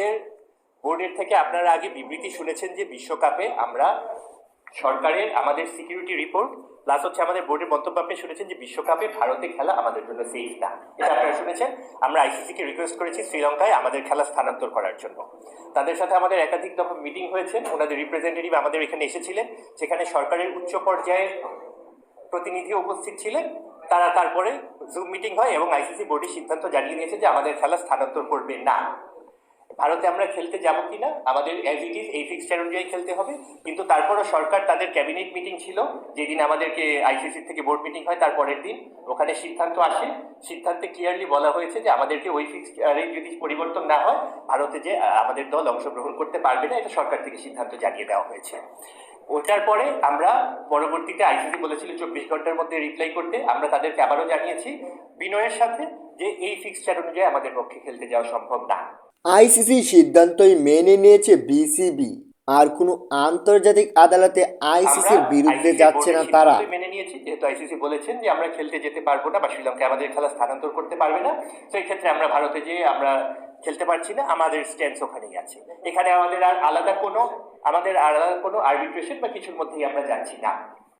আমাদের বোর্ডের থেকে আপনারা আগে বিবৃতি শুনেছেন যে বিশ্বকাপে আমরা সরকারের, আমাদের সিকিউরিটি রিপোর্ট প্লাস হচ্ছে আমাদের বোর্ডের মন্তব্য আপনি শুনেছেন যে বিশ্বকাপে ভারতে খেলা আমাদের জন্য সেফ না। এটা আপনারা শুনেছেন? আমরা আইসিসি কে রিকোয়েস্ট করেছি শ্রীলঙ্কায় আমাদের খেলা স্থানান্তর করার জন্য। তাদের সাথে আমাদের একাধিক দফা মিটিং হয়েছে। ওনাদের রিপ্রেজেন্টেটিভ আমাদের এখানে এসেছিলেন সেখানে সরকারের উচ্চ পর্যায়ের প্রতিনিধি উপস্থিত ছিলেন। তারা তারপরে জুম মিটিং হয় এবং আইসিসি বোর্ডের সিদ্ধান্ত জানিয়ে দিয়েছে যে আমাদের খেলা স্থানান্তর করবে না। ভারতে আমরা খেলতে যাব কিনা? আমাদের অ্যাজ ইট ইজ এই ফিক্সচার অনুযায়ী খেলতে হবে। কিন্তু তারপরও সরকার তাদের ক্যাবিনেট মিটিং ছিল, যেদিন আমাদেরকে আইসিসি থেকে বোর্ড মিটিং হয়, তার পরের দিন। ওখানে সিদ্ধান্ত আসে। সিদ্ধান্তে ক্লিয়ারলি বলা হয়েছে যে আমাদেরকে ওই ফিক্সচারে যদি পরিবর্তন না হয়, ভারতে যে আমাদের দল অংশগ্রহণ করতে পারবে না, এটা সরকার থেকে সিদ্ধান্ত জানিয়ে দেওয়া হয়েছে। ওটার পরে আমরা পরবর্তীতে আইসিসি বলেছিল চব্বিশ ঘণ্টার মধ্যে রিপ্লাই করতে। আমরা তাদেরকে আবারও জানিয়েছি বিনয়ের সাথে যে এই ফিক্সচার অনুযায়ী আমাদের পক্ষে খেলতে যাওয়া সম্ভব না। আইসিসি সিদ্ধান্তই মেনে নিয়েছে বিসিবি। আর কোনো আন্তর্জাতিক আদালতে আইসিসির বিরুদ্ধে যাচ্ছে না তারা। মেনে নিয়েছি যেহেতু আইসিসি বলেছেন যে আমরা খেলতে যেতে পারব না বা শ্রীলঙ্কায় আমাদের খেলা স্থানান্তর করতে পারবে না তো এই ক্ষেত্রে আমরা ভারতে যেয়ে আমরা খেলতে পারছি না আমাদের স্ট্যান্স ওখানেই আছে। এখানে আমাদের আর আলাদা কোনো আমাদের আর আলাদা কোনো আরবিট্রেশন বা কিছুর মধ্যেই আমরা যাচ্ছি না।